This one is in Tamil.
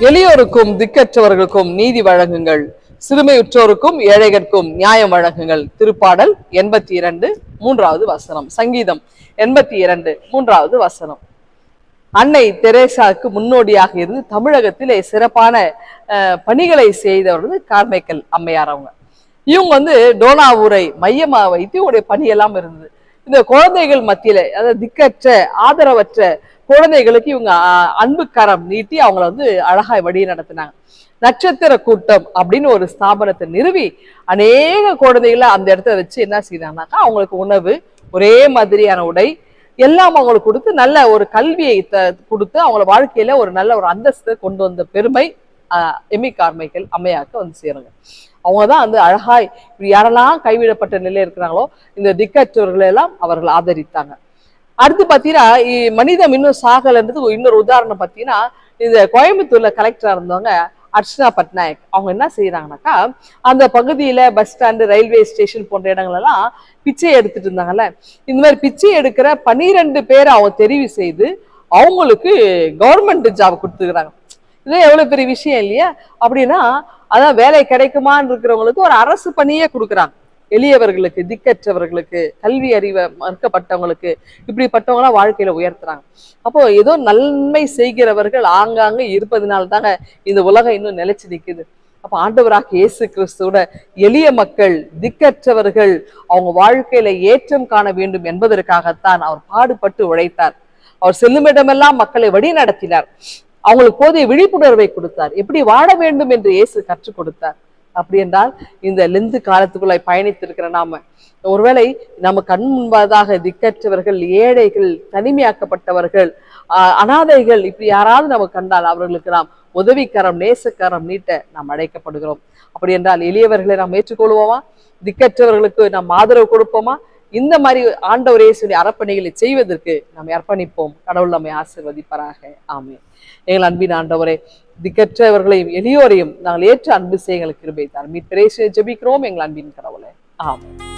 எளியோருக்கும் திக்கற்றவர்களுக்கும் நீதி வழங்குங்கள். சிறுமையுற்றோருக்கும் ஏழைகற்கும் நியாயம் வழங்குங்கள். திருப்பாடல் எண்பத்தி இரண்டு மூன்றாவது வசனம். சங்கீதம் எண்பத்தி இரண்டு மூன்றாவது வசனம். அன்னை தெரேசாவுக்கு முன்னோடியாக இருந்து தமிழகத்திலே சிறப்பான அஹ், பணிகளை செய்தவர் வந்து கார்மைக்கல் அம்மையார் அவங்க. இவங்க வந்து டோனாவூரை மையமா வைத்து இவங்களுடைய பணியெல்லாம் இருந்தது. இந்த குழந்தைகள் மத்தியில அதாவது திக்கற்ற ஆதரவற்ற குழந்தைகளுக்கு இவங்க அன்பு கரம் நீட்டி அவங்கள வந்து அழகாய் வழி நடத்தினாங்க நட்சத்திர கூட்டம் அப்படின்னு ஒரு ஸ்தாபனத்தை நிறுவி அநேக குழந்தைகளை அந்த இடத்த வச்சு என்ன செய்தாங்கன்னாக்கா அவங்களுக்கு உணவு ஒரே மாதிரியான உடை எல்லாம் அவங்களுக்கு கொடுத்து நல்ல ஒரு கல்வியை த- கொடுத்து அவங்கள வாழ்க்கையில ஒரு நல்ல ஒரு அந்தஸ்தை கொண்டு வந்த பெருமை ஆஹ், எமி அம்மையாக்கு வந்து சேருங்க. அவங்க தான் வந்து அழகாய் இப்படி யாரெல்லாம் கைவிடப்பட்ட நிலையில் இருக்கிறாங்களோ இந்த திக்கற்றவர்களை எல்லாம் அவர்கள் ஆதரித்தாங்க. அடுத்து பார்த்தீங்கன்னா இ- மனிதம் இன்னும் சாகலைன்றது இன்னொரு உதாரணம் பார்த்தீங்கன்னா இந்த கோயம்புத்தூர்ல கலெக்டரா இருந்தவங்க அர்ச்சனா பட்நாயக். அவங்க என்ன செய்யறாங்கனாக்கா அந்த பகுதியில பஸ் ஸ்டாண்டு ரயில்வே ஸ்டேஷன் போன்ற இடங்கள் எல்லாம் பிச்சை எடுத்துட்டு இருந்தாங்கல்ல. இந்த மாதிரி பிச்சை எடுக்கிற பனிரெண்டு பேரை அவங்க தெரிவு செய்து அவங்களுக்கு கவர்மெண்ட் ஜாப் கொடுத்துருக்குறாங்க. இது எவ்வளவு பெரிய விஷயம் இல்லையா? அப்படின்னா அதான் வேலை கிடைக்குமான்னு இருக்கிறவங்களுக்கு ஒரு அரசு பணியே கொடுக்குறாங்க. எளியவர்களுக்கு திக்கற்றவர்களுக்கு கல்வி அறிவை மறுக்கப்பட்டவங்களுக்கு இப்படிப்பட்டவங்களாம் வாழ்க்கையில உயர்த்துறாங்க. அப்போ ஏதோ நன்மை செய்கிறவர்கள் ஆங்காங்க இருப்பதனால தாங்க இந்த உலகம் இன்னும் நிலைச்சு நிக்குது. அப்ப ஆண்டவராக இயேசு கிறிஸ்துவோட எளிய மக்கள் திக்கற்றவர்கள் அவங்க வாழ்க்கையில ஏற்றம் காண வேண்டும் என்பதற்காகத்தான் அவர் பாடுபட்டு உழைத்தார். அவர் செல்லுமிடமெல்லாம் மக்களை வழி நடத்தினார் அவங்களுக்கு போதிய விழிப்புணர்வை கொடுத்தார். எப்படி வாழ வேண்டும் என்று இயேசு கற்றுக் கொடுத்தார். அப்படி என்றால் இந்த லெந்து காலத்துக்குள்ள பயணித்திருக்கிற நாம. ஒருவேளை நம்ம கண் முன்பதாக திக்கற்றவர்கள் ஏழைகள் தனிமையாக்கப்பட்டவர்கள் அனாதைகள் இப்படி யாராவது நம்ம கண்டால் அவர்களுக்கு நாம் உதவிக்கரம் நேசக்கரம் நீட்ட நாம் அழைக்கப்படுகிறோம். அப்படி என்றால் எளியவர்களை நாம் ஏற்றுக்கொள்வோமா? திக்கற்றவர்களுக்கு நாம் ஆதரவு கொடுப்போமா? இந்த மாதிரி ஆண்டவரே சொல்லி அறப்பணிகளை செய்வதற்கு நாம் அர்ப்பணிப்போம். கடவுள் நம்மை ஆசிர்வதிப்பாராக. ஆமே எங்கள் அன்பின் ஆண்டவரே திக்கற்றவர்களையும் எளியோரையும் நாங்கள் ஏற்ற அன்பு செய்ய எங்களுக்கு கிருபை தார் மீட்பரேசு ஜெபிக்கிறோம் எங்கள் அன்பின் கடவுளை. ஆமென்.